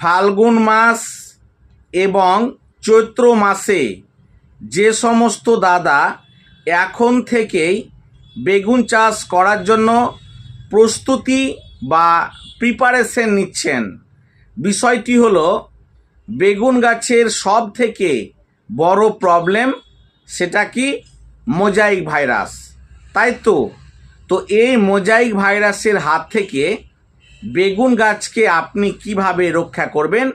ফাল্গুন মাস এবং চৈত্র মাসে যে সমস্ত দাদা এখন থেকেই বেগুন চাষ করার জন্য প্রস্তুতি বা প্রিপারেশন নিচ্ছেন। বিষয়টি হলো, বেগুন গাছের সব থেকে বড় প্রবলেম সেটা কি? মোজাইক ভাইরাস তাই তো? তো এই মোজাইক ভাইরাসের হাত থেকে বেগুন গাছকে আপনি কীভাবে রক্ষা করবেন,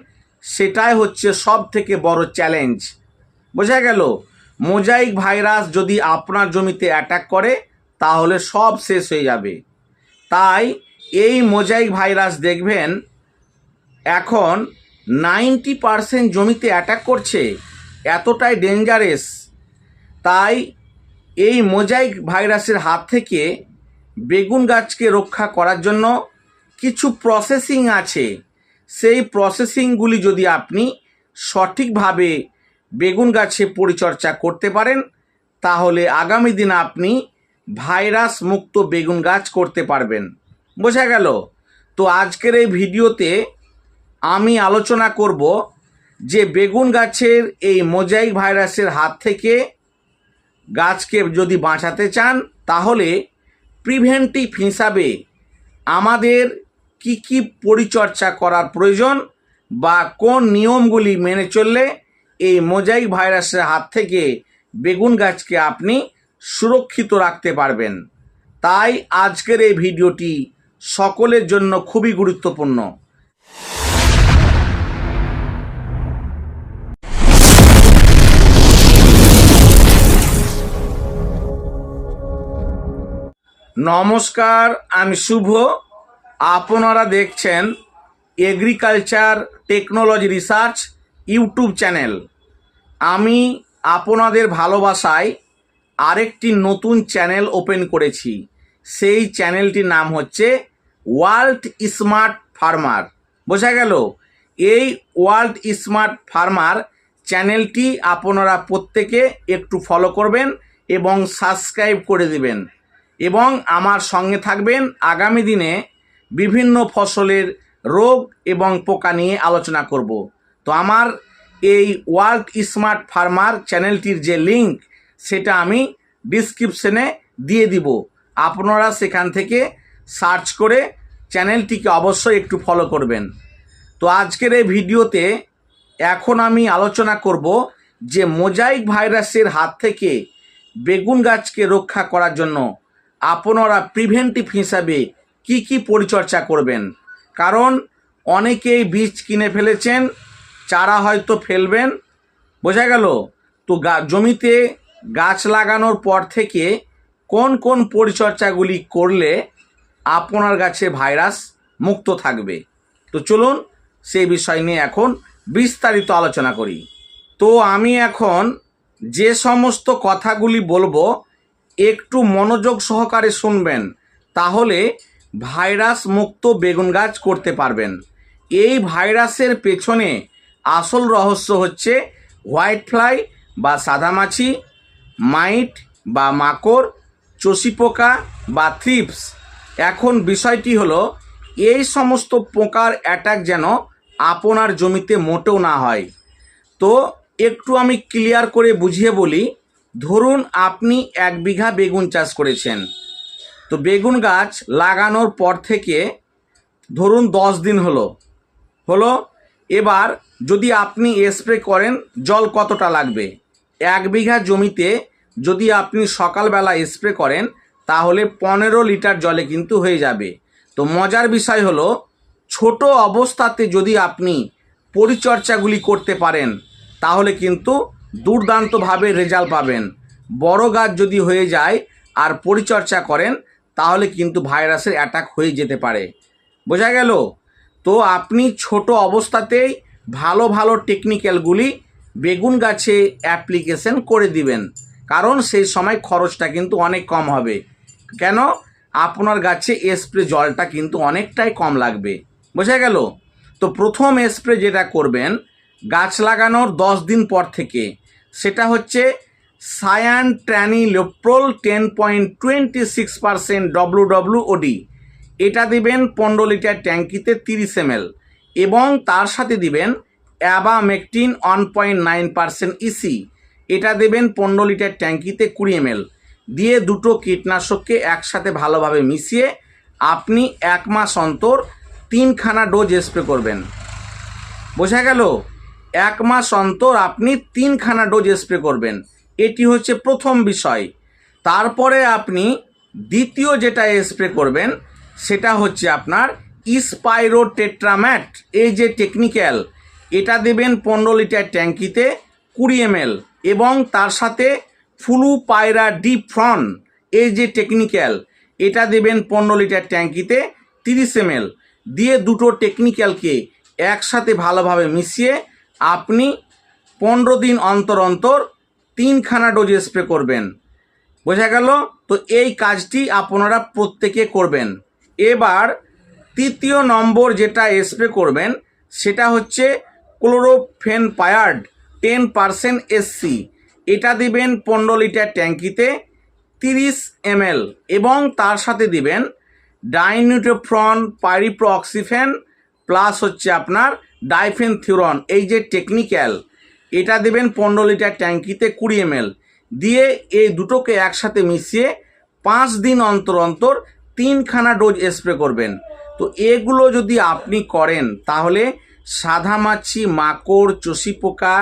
সেটাই হচ্ছে সব থেকে বড় চ্যালেঞ্জ বোঝা গেল? মোজাইক ভাইরাস যদি আপনার জমিতে অ্যাটাক করে, তাহলে সব শেষ হয়ে যাবে। তাই এই মোজাইক ভাইরাস দেখবেন, এখন নাইনটি পারসেন্ট জমিতে অ্যাটাক করছে। এতটাই ডেঞ্জারেস তাই এই মোজাইক ভাইরাসের হাত থেকে বেগুন গাছকে রক্ষা করার জন্য কিছু প্রসেসিং আছে। সেই প্রসেসিংগুলি যদি আপনি সঠিকভাবে বেগুন গাছে পরিচর্যা করতে পারেন, তাহলে আগামী দিন আপনি ভাইরাস মুক্ত বেগুন গাছ করতে পারবেন। বোঝা গেল? তো আজকের এই ভিডিওতে আমি আলোচনা করব যে বেগুন গাছের এই মোজাইক ভাইরাসের হাত থেকে গাছকে যদি বাঁচাতে চান, তাহলে প্রিভেন্টিভ হিসাবে আমাদের কি কি পরিচর্যা করার প্রয়োজন বা কোন নিয়মগুলি মেনে চললে এই মোজাইক ভাইরাসের হাত থেকে বেগুন গাছকে আপনি সুরক্ষিত রাখতে পারবেন? তাই আজকের এই ভিডিওটি সকলের জন্য খুবই গুরুত্বপূর্ণ। নমস্কার, আমি শুভ। আপনারা দেখছেন agriculture technology research YouTube channel. আমি আপনাদের ভালোবাসায় আরেকটি নতুন চ্যানেল ওপেন করেছি। সেই চ্যানেলটির নাম হচ্ছে ওয়ার্ল্ড স্মার্ট ফার্মার। বোঝা গেল? এই ওয়ার্ল্ড স্মার্ট ফার্মার চ্যানেলটি আপনারা প্রত্যেকে একটু ফলো করবেন এবং সাবস্ক্রাইব করে দিবেন। এবং আমার সঙ্গে থাকবেন আগামী দিনে বিভিন্ন ফসলের রোগ এবং পোকা নিয়ে আলোচনা করব। তো আমার এই ওয়ার্ল্ড স্মার্ট ফার্মার চ্যানেলটির যে লিংক, সেটা আমি ডিসক্রিপশনে দিয়ে দিব। আপনারা সেখান থেকে সার্চ করে চ্যানেলটিকে অবশ্যই একটু ফলো করবেন। তো আজকের এই ভিডিওতে এখন আমি আলোচনা করব যে মোজাইক ভাইরাসের হাত থেকে বেগুন গাছকে রক্ষা করার জন্য আপনারা প্রিভেন্টিভ হিসাবে কি কি পরিচর্যা করবেন? কারণ অনেকেই বীজ কিনে ফেলেছেন, চারা হয়তো ফেলবেন, বোঝা গেল? তো জমিতে গাছ লাগানোর পর থেকে কোন কোন পরিচর্যাগুলি করলে আপনার গাছে ভাইরাস মুক্ত থাকবে? তো চলুন সেই বিষয় নিয়ে এখন বিস্তারিত আলোচনা করি। তো আমি এখন যে সমস্ত কথাগুলি বলব, একটু মনোযোগ সহকারে শুনবেন, তাহলে ভাইরাস মুক্ত বেগুন গাছ করতে পারবেন। এই ভাইরাসের পেছনে আসল রহস্য হচ্ছে হোয়াইট ফ্লাই বা সাদামাছি মাইট বা মাকড়, চষি পোকা বা থ্রিপস। এখন বিষয়টি হলো, এই সমস্ত পোকার অ্যাটাক যেন আপনার জমিতে মোটেও না হয়। তো একটু আমি ক্লিয়ার করে বুঝিয়ে বলি, ধরুন আপনি এক বিঘা বেগুন চাষ করেছেন। তো বেগুন গাছ লাগানোর পর থেকে ধরুন দশ দিন হলো হলো, এবার যদি আপনি স্প্রে করেন, জল কতটা লাগবে? এক বিঘা জমিতে যদি আপনি সকালবেলা স্প্রে করেন, তাহলে পনেরো লিটার জলে কিন্তু হয়ে যাবে। তো মজার বিষয় হলো, ছোট অবস্থাতে যদি আপনি পরিচর্যাগুলি করতে পারেন, তাহলে কিন্তু দুর্দান্তভাবে রেজাল্ট পাবেন। বড় গাছ যদি হয়ে যায় আর পরিচর্যা করেন তাহলে কিন্তু ভাইরাসের অ্যাটাক হয়ে যেতে পারে। বোঝা গেল? তো আপনি ছোট অবস্থাতেই ভালো ভালো টেকনিক্যালগুলি বেগুন গাছে অ্যাপ্লিকেশন করে দিবেন। কারণ সেই সময় খরচটা কিন্তু অনেক কম হবে। কেন? আপনার গাছে স্প্রে জলটা কিন্তু অনেকটাই কম লাগবে। বোঝা গেল? তো প্রথম স্প্রে যেটা করবেন, গাছ লাগানোর দশ দিন পর থেকে, সেটা হচ্ছে cyantraniliprole ten point twenty six percent W W OD এটা দিবেন পনেরো লিটার ট্যাঙ্কিতে তিরিশ এম এবং তার সাথে দিবেন abamectin one point nine percent EC এটা দেবেন পনেরো লিটার ট্যাঙ্কিতে কুড়ি এমএল। দিয়ে দুটো কীটনাশককে একসাথে ভালোভাবে মিশিয়ে আপনি এক মাস অন্তর তিনখানা ডোজ স্প্রে করবেন। বোঝা গেল? এক মাস অন্তর আপনি তিনখানা ডোজ স্প্রে করবেন। এটি হচ্ছে প্রথম বিষয়। তারপরে আপনি দ্বিতীয় যেটা স্প্রে করবেন, সেটা হচ্ছে আপনার ইস্পাইরো টেট্রাম্যাট এই যে টেকনিক্যাল এটা দেবেন পনেরো লিটার ট্যাঙ্কিতে কুড়ি এমএল এবং তার সাথে ফুলু পায়রা ডিপ ফ্রন এই যে টেকনিক্যাল এটা দেবেন পনেরো লিটার ট্যাঙ্কিতে তিরিশ এমএল। দিয়ে দুটো টেকনিক্যালকে একসাথে ভালোভাবে মিশিয়ে আপনি পনেরো দিন অন্তর অন্তর তিনখানা ডোজ স্প্রে করবেন। বোঝা গেল? তো এই কাজটি আপনারা প্রত্যেকে করবেন। এবার তৃতীয় নম্বর যেটা স্প্রে করবেন, সেটা হচ্ছে ক্লোরোফেনপায়ার্ড, টেন পারসেন্ট এসসি এটা দিবেন পনেরো লিটার ট্যাঙ্কিতে তিরিশ এমএল এবং তার সাথে দিবেন ডাইনিউটোফ্রন পাইরিপ্রক্সিফেন, প্লাস হচ্ছে আপনার ডাইফেনথিউরন এই যে টেকনিক্যাল এটা দেবেন পনেরো লিটার ট্যাঙ্কিতে কুড়ি এমএল। দিয়ে এই দুটোকে একসাথে মিশিয়ে পাঁচ দিন অন্তর অন্তর তিনখানা ডোজ স্প্রে করবেন। তো এগুলো যদি আপনি করেন, তাহলে সাদা মাছি মাকড় চষি পোকা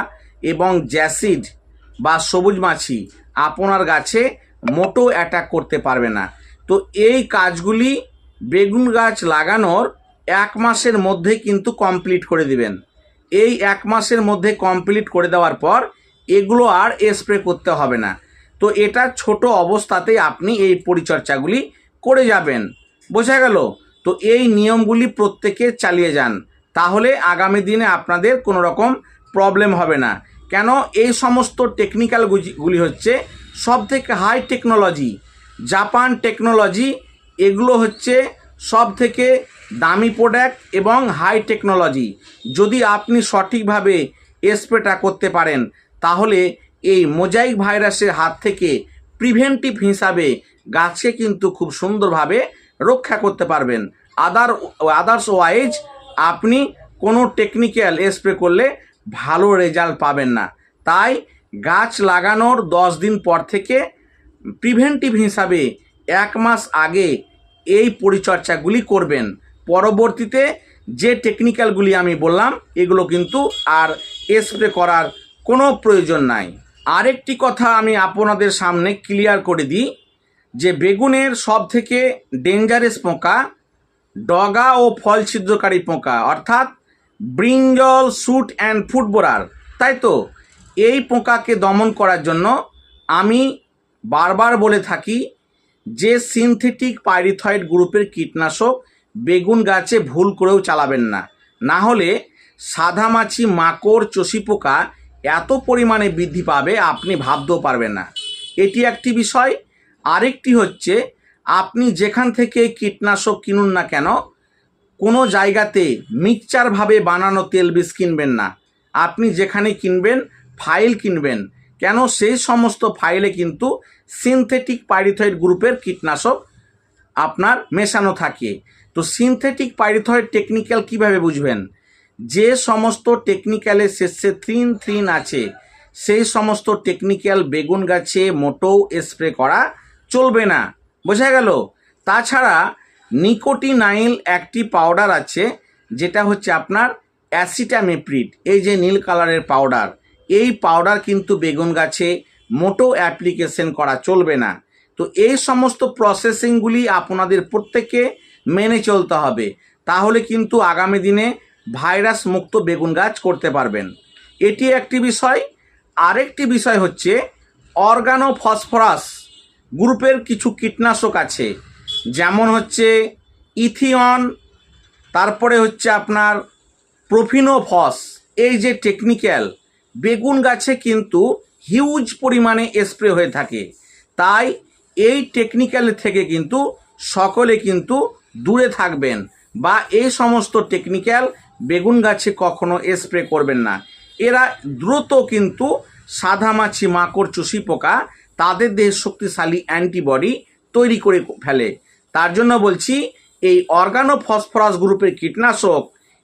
এবং জ্যাসিড বা সবুজ মাছি আপনার গাছে মোটো অ্যাটাক করতে পারবে না। তো এই কাজগুলি বেগুন গাছ লাগানোর এক মাসের মধ্যে কিন্তু কমপ্লিট করে দিবেন। এই এক মাসের মধ্যে কমপ্লিট করে দেওয়ার পর এগুলো আর স্প্রে করতে হবে না। তো এটা ছোট অবস্থাতেই আপনি এই পরিচর্যাগুলি করে যাবেন। বোঝা গেল? তো এই নিয়মগুলি প্রত্যেকে চালিয়ে যান। তাহলে আগামী দিনে আপনাদের কোনো রকম প্রবলেম হবে না। কেন? এই সমস্ত টেকনিক্যাল গুলি হচ্ছে সব থেকে হাই টেকনোলজি জাপান টেকনোলজি এগুলো হচ্ছে সব থেকে দামি প্রোডাক্ট এবং হাই টেকনোলজি যদি আপনি সঠিকভাবে স্প্রেটা করতে পারেন, তাহলে এই মোজাইক ভাইরাসের হাত থেকে প্রিভেন্টিভ হিসাবে গাছে কিন্তু খুব সুন্দরভাবে রক্ষা করতে পারবেন। আদার আদার্স ওয়াইজ আপনি কোনো টেকনিক্যাল স্প্রে করলে ভালো রেজাল্ট পাবেন না। তাই গাছ লাগানোর দশ দিন পর থেকে প্রিভেন্টিভ হিসাবে এক মাস আগে এই পরিচর্যাগুলি করবেন। পরবর্তীতে যে টেকনিক্যালগুলি আমি বললাম, এগুলো কিন্তু আর স্প্রে করার কোনো প্রয়োজন নাই। আরেকটি কথা আমি আপনাদের সামনে ক্লিয়ার করে দিই, যে বেগুনের সব থেকে ডেঞ্জারাস পোকা ডগা ও ফল ছিদ্রকারী পোকা, অর্থাৎ ব্রিঞ্জল স্যুট অ্যান্ড ফুটবোরার তাই তো? এই পোকাকে দমন করার জন্য আমি বারবার বলে থাকি যে সিনথেটিক পাইরিথয়েড গ্রুপের কীটনাশক বেগুন গাছে ভুল করেও চালাবেন না। না হলে সাদা মাছি মাকড়, চষি পোকা এত পরিমাণে বৃদ্ধি পাবে আপনি ভাবতেও পারবেন না। এটি একটি বিষয়। আরেকটি হচ্ছে, আপনি যেখান থেকে কীটনাশক কিনুন না কেন, কোনো জায়গাতে মিক্সচারভাবে বানানো তেল বীজ কিনবেন না। আপনি যেখানে কিনবেন, ফাইল কিনবেন। কেন? সেই সমস্ত ফাইলে কিন্তু সিনথেটিক পাইরিথয়েড গ্রুপের কীটনাশক আপনার মেশানো থাকে। তো সিনথেটিক পাইরিথয়েড টেকনিক্যাল কীভাবে বুঝবেন? যে সমস্ত টেকনিক্যালের শেষে থ্রিন থ্রিন আছে, সেই সমস্ত টেকনিক্যাল বেগুন গাছে মোটেও স্প্রে করা চলবে না। বোঝা গেল? তাছাড়া নিকোটিনাইল একটি পাউডার আছে, যেটা হচ্ছে আপনার অ্যাসিটামেপ্রিড, এই যে নীল কালারের পাউডার এই পাউডার কিন্তু বেগুন গাছে মোটো অ্যাপ্লিকেশন করা চলবে না। তো এই সমস্ত প্রসেসিংগুলি আপনাদের প্রত্যেককে মেনে চলতে হবে। তাহলে কিন্তু আগামী দিনে ভাইরাস মুক্ত বেগুন গাছ করতে পারবেন। এটি একটি বিষয়। আরেকটি বিষয় হচ্ছে অর্গানো ফসফরাস গ্রুপের কিছু কীটনাশক আছে। যেমন হচ্ছে ইথিয়ন, তারপরে হচ্ছে আপনার প্রোফিনোফস। এই যে টেকনিক্যাল বেগুন গাছে কিন্তু হিউজ পরিমাণে স্প্রে হয়ে থাকে। তাই এই টেকনিক্যাল থেকে কিন্তু সকলে কিন্তু দূরে থাকবেন বা এই সমস্ত টেকনিক্যাল বেগুন গাছে কখনো স্প্রে করবেন না। এরা দ্রুত কিন্তু সাদা মাছি, মাকড়, চুষি পোকা তাদের দেহে শক্তিশালী অ্যান্টিবডি তৈরি করে ফেলে। তার জন্য বলছি, এই অর্গানো ফসফরাস গ্রুপের কীটনাশক,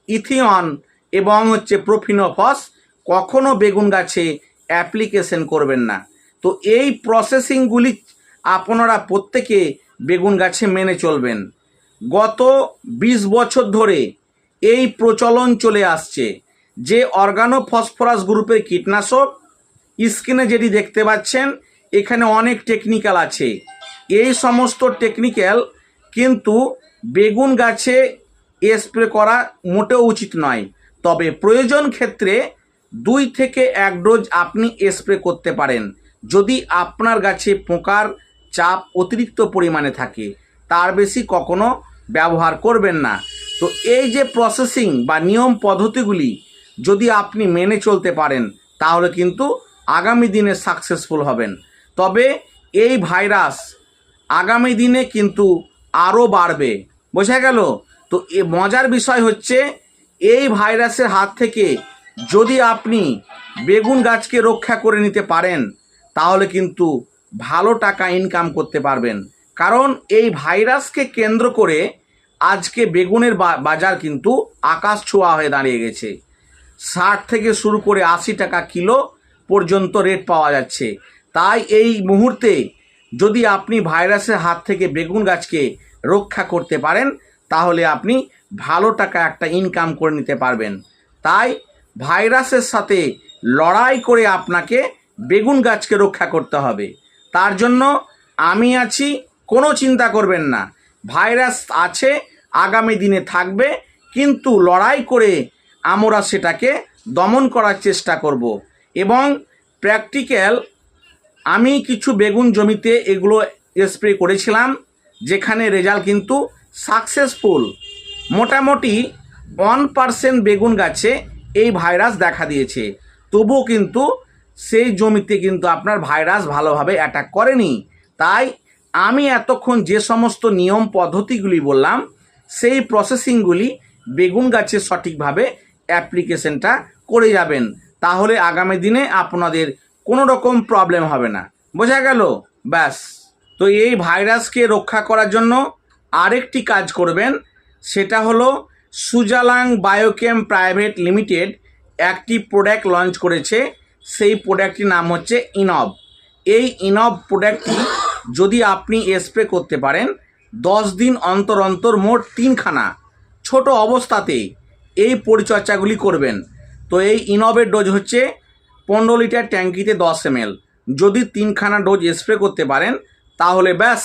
ইথিয়ন এবং হচ্ছে প্রোফিনোফস কখনো বেগুন গাছে অ্যাপ্লিকেশন করবেন না। তো এই প্রসেসিংগুলি আপনারা প্রত্যেকে বেগুন গাছে মেনে চলবেন। গত ২০ বছর ধরে এই প্রচলন চলে আসছে যে অর্গানো ফসফরাস গ্রুপের কীটনাশক স্ক্রিনে যেটি দেখতে পাচ্ছেন, এখানে অনেক টেকনিক্যাল আছে। এই সমস্ত টেকনিক্যাল কিন্তু বেগুন গাছে স্প্রে করা মোটেও উচিত নয়। তবে প্রয়োজন ক্ষেত্রে দুই থেকে এক ডোজ আপনি স্প্রে করতে পারেন। যদি আপনার গাছে পোকার চাপ অতিরিক্ত পরিমাণে থাকে। তার বেশি কখনো ব্যবহার করবেন না। তো এই যে প্রসেসিং বা নিয়ম পদ্ধতিগুলি যদি আপনি মেনে চলতে পারেন, তাহলে কিন্তু আগামী দিনে সাকসেসফুল হবেন। তবে এই ভাইরাস আগামী দিনে কিন্তু আরও বাড়বে। বোঝা গেল? তো এ মজার বিষয় হচ্ছে, এই ভাইরাসের হাত থেকে যদি আপনি বেগুন গাছকে রক্ষা করে নিতে পারেন, তাহলে কিন্তু ভালো টাকা ইনকাম করতে পারবেন। কারণ এই ভাইরাসকে কেন্দ্র করে আজকে বেগুনের বাজার কিন্তু আকাশ ছোঁয়া হয়ে দাঁড়িয়ে গেছে। ষাট থেকে শুরু করে আশি টাকা কিলো পর্যন্ত রেট পাওয়া যাচ্ছে। তাই এই মুহূর্তে যদি আপনি ভাইরাসের হাত থেকে বেগুন গাছকে রক্ষা করতে পারেন, তাহলে আপনি ভালো টাকা একটা ইনকাম করে নিতে পারবেন। তাই ভাইরাসের সাথে লড়াই করে আপনাকে বেগুন গাছকে রক্ষা করতে হবে। তার জন্য আমি আছি, কোনো চিন্তা করবেন না। ভাইরাস আছে, আগামী দিনে থাকবে, কিন্তু লড়াই করে আমরা সেটাকে দমন করার চেষ্টা করব। এবং প্র্যাকটিক্যাল আমি কিছু বেগুন জমিতে এগুলো স্প্রে করেছিলাম, যেখানে রেজাল্ট কিন্তু সাকসেসফুল। মোটামুটি ওয়ান পার্সেন্ট বেগুন গাছে এই ভাইরাস দেখা দিয়েছে। তবুও কিন্তু সেই জমিতে কিন্তু আপনার ভাইরাস ভালোভাবে অ্যাটাক করেনি। তাই আমি এতক্ষণ যে সমস্ত নিয়ম পদ্ধতিগুলি বললাম, সেই প্রসেসিংগুলি বেগুন গাছে সঠিকভাবে অ্যাপ্লিকেশনটা করে যাবেন। তাহলে আগামী দিনে আপনাদের কোনো রকম প্রবলেম হবে না। বোঝা গেল? ব্যাস। তো এই ভাইরাসকে রক্ষা করার জন্য আরেকটি কাজ করবেন, সেটা হলো সুজালাং বায়োকেম প্রাইভেট লিমিটেড একটি প্রোডাক্ট লঞ্চ করেছে। সেই প্রোডাক্টটির নাম হচ্ছে ইনব এই ইনব প্রোডাক্টটি যদি আপনি স্প্রে করতে পারেন, দশ দিন অন্তর অন্তর মোট তিনখানা ছোট অবস্থাতেই এই পরিচর্যাগুলি করবেন। তো এই ইনবের ডোজ হচ্ছে পনেরো লিটার ট্যাঙ্কিতে দশ এম যদি তিনখানা ডোজ স্প্রে করতে পারেন, তাহলে ব্যাস,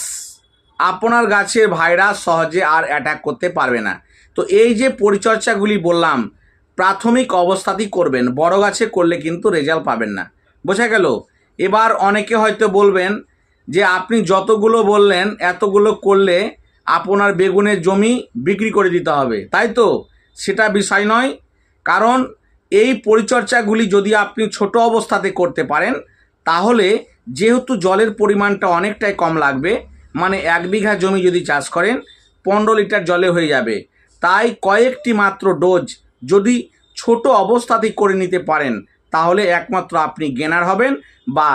আপনার গাছের ভাইরাস সহজে আর অ্যাটাক করতে পারবে না। তো এই যে পরিচর্যাগুলি বললাম প্রাথমিক অবস্থাতেই করবেন, বড় গাছে করলে কিন্তু রেজাল্ট পাবেন না। বোঝা গেল? এবার অনেকে হয়তো বলবেন যে, আপনি যতগুলো বললেন, এতগুলো করলে আপনার বেগুনের জমি বিক্রি করে দিতে হবে। তাই তো? সেটা বিষয় নয়। কারণ এই পরিচর্যাগুলি যদি আপনি ছোট অবস্থাতে করতে পারেন, তাহলে যেহেতু জলের পরিমাণটা অনেকটাই কম লাগবে মানে এক বিঘা জমি যদি চাষ করেন, পনেরো লিটার জলে হয়ে যাবে। তাই কয়েকটি মাত্র ডোজ যদি ছোট অবস্থাতেই করে নিতে পারেন, তাহলে একমাত্র আপনি গেনার হবেন বা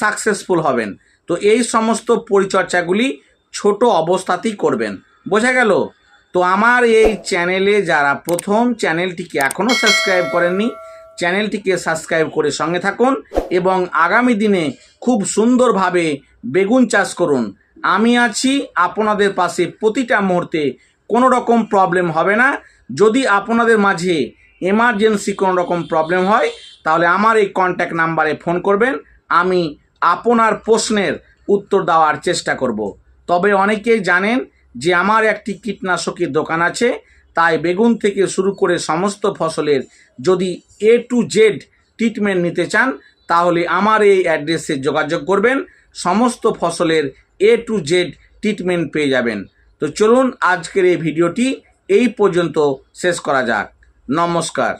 সাকসেসফুল হবেন। তো এই সমস্ত পরিচর্যাগুলি ছোট অবস্থাতেই করবেন। বোঝা গেল? তো আমার এই চ্যানেলে যারা প্রথম, চ্যানেলটিকে এখনও সাবস্ক্রাইব করেননি, চ্যানেলটিকে সাবস্ক্রাইব করে সঙ্গে থাকুন এবং আগামী দিনে খুব সুন্দরভাবে বেগুন চাষ করুন। আমি আছি আপনাদের পাশে প্রতিটা মুহূর্তে, কোনো রকম প্রবলেম হবে না। যদি আপনাদের মাঝে এমার্জেন্সি কোনো রকম প্রবলেম হয়, তাহলে আমার এই কন্ট্যাক্ট নাম্বারে ফোন করবেন। আমি আপনার প্রশ্নের উত্তর দেওয়ার চেষ্টা করব। তবে অনেকেই জানেন যে আমার একটি কীটনাশকের দোকান আছে, তাই বেগুন থেকে শুরু করে সমস্ত ফসলের যদি এ টু জেড ট্রিটমেন্ট নিতে চান, তাহলে আমার এই অ্যাড্রেসে যোগাযোগ করবেন। সমস্ত ফসলের এ টু জেড ট্রিটমেন্ট পেয়ে যাবেন। তো চলুন আজকের এই ভিডিওটি এই পর্যন্ত শেষ করা যাক। নমস্কার।